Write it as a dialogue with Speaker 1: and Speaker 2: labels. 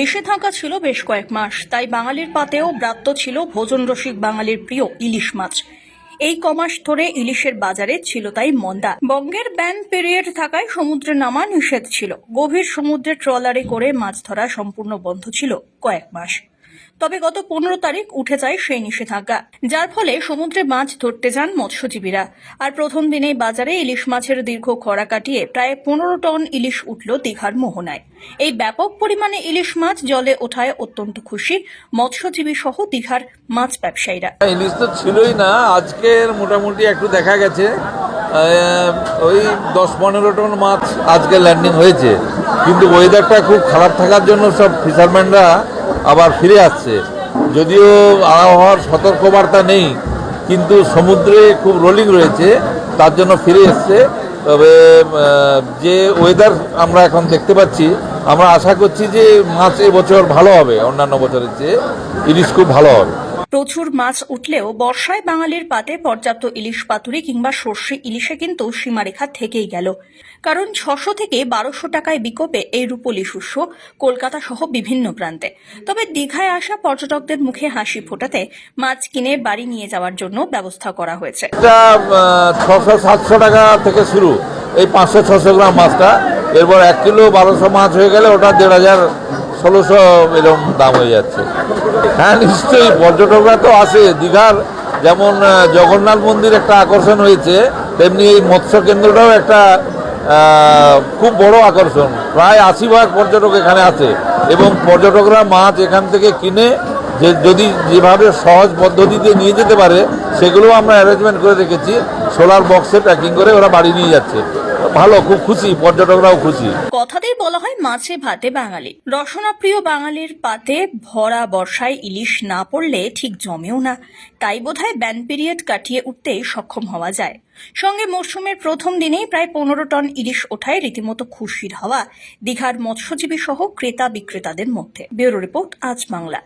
Speaker 1: নিষেধাজ্ঞা ছিল বেশ কয়েক মাস, তাই বাঙালির পাতেও ব্রাত্য ছিল ভোজন রসিক বাঙালির প্রিয় ইলিশ মাছ। এই কমাস ধরে ইলিশের বাজারে ছিল তাই মন্দা। বঙ্গের ব্যান পিরিয়ড থাকায় সমুদ্রে নামা নিষেধ ছিল। গভীর সমুদ্রে ট্রলারে করে মাছ ধরা সম্পূর্ণ বন্ধ ছিল কয়েক মাস। তবে গত পনেরো তারিখ উঠে যায় সেই নিষেধাজ্ঞা। যার ফলে সমুদ্রে মাছ ধরতে যান মৎস্যজীবীরা। আর প্রথম দিনেই বাজারে ইলিশ মাছের দীর্ঘ খরা কাটিয়ে প্রায় পনেরো টন ইলিশ উঠল দীঘার মোহনায়। এই ব্যাপক পরিমাণে ইলিশ মাছ জলে ওঠায় অত্যন্ত খুশি মৎস্যজীবী সহ দীঘার মাছ ব্যবসায়ীরা।
Speaker 2: ইলিশ তো ছিলই না, আজকের মোটামুটি একটু দেখা গেছে ওই দশ পনেরো টন মাছ আজকে ল্যান্ডিং হয়েছে। কিন্তু ওয়েদারটা খুব খারাপ থাকার জন্য সব ফিশারম্যানরা আবার ফিরে আসছে। যদিও আবহাওয়ার সতর্কবার্তা নেই, কিন্তু সমুদ্রে খুব রোলিং রয়েছে, তার জন্য ফিরে এসছে। তবে যে ওয়েদার আমরা এখন দেখতে পাচ্ছি, আমরা আশা করছি যে মাছ এবছর ভালো হবে, অন্যান্য বছরের চেয়ে, ইলিশ খুব ভালো হবে।
Speaker 1: প্রচুর মাছ উঠলেও বর্ষায় বাঙালির পাতে পর্যাপ্ত ইলিশ পাতুরি কিংবা সর্ষে ইলিশে কিন্তু সীমারেখা থেকেই গেল। কারণ ছশো থেকে বারোশো টাকায় বিকোপে এই রূপলি শস্য কলকাতা সহ বিভিন্ন প্রান্তে। তবে দীঘায় আসা পর্যটকদের মুখে হাসি ফোটাতে মাছ কিনে বাড়ি নিয়ে যাওয়ার জন্য ব্যবস্থা করা হয়েছে।
Speaker 2: ছশো সাতশো টাকা থেকে শুরু। এই পাঁচশো, ছশো গ্রাম মাছটা। এরপর এক কিলো বারোশো মাছ হয়ে গেলে ওটা দেড় হাজার ষোলোশো এরকম দাম হয়ে যাচ্ছে। হ্যাঁ নিশ্চয়ই, পর্যটকরা তো আসে দীঘার যেমন জগন্নাথ মন্দির একটা আকর্ষণ হয়েছে, তেমনি এই মৎস্য কেন্দ্রটাও একটা খুব বড় আকর্ষণ। প্রায় আশি ভাগ পর্যটক এখানে আসে এবং পর্যটকরা মাছ এখান থেকে কিনে যে, যদি যেভাবে সহজ পদ্ধতিতে নিয়ে যেতে পারে সেগুলো আমরা অ্যারেঞ্জমেন্ট করে রেখেছি। সোলার বক্সে প্যাকিং করে ওরা বাড়ি নিয়ে যাচ্ছে। ভালো, খুব খুশি, পর্যটকরাও খুশি।
Speaker 1: কথাতেই বলা হয় মাছে ভাতে বাঙালি। রসনাপ্রিয় বাঙালির পাতে ভরা বর্ষায় ইলিশ না পড়লে ঠিক জমেও না। তাই বোধহয় ব্যান পিরিয়ড কাটিয়ে উঠতে সক্ষম হওয়া যায়। সঙ্গে মরশুমের প্রথম দিনেই প্রায় পনেরো টন ইলিশ ওঠায় রীতিমতো খুশির হাওয়া। দীঘার মৎস্যজীবী সহ ক্রেতা বিক্রেতাদের মধ্যে। ব্যুরো রিপোর্ট আজ বাংলা।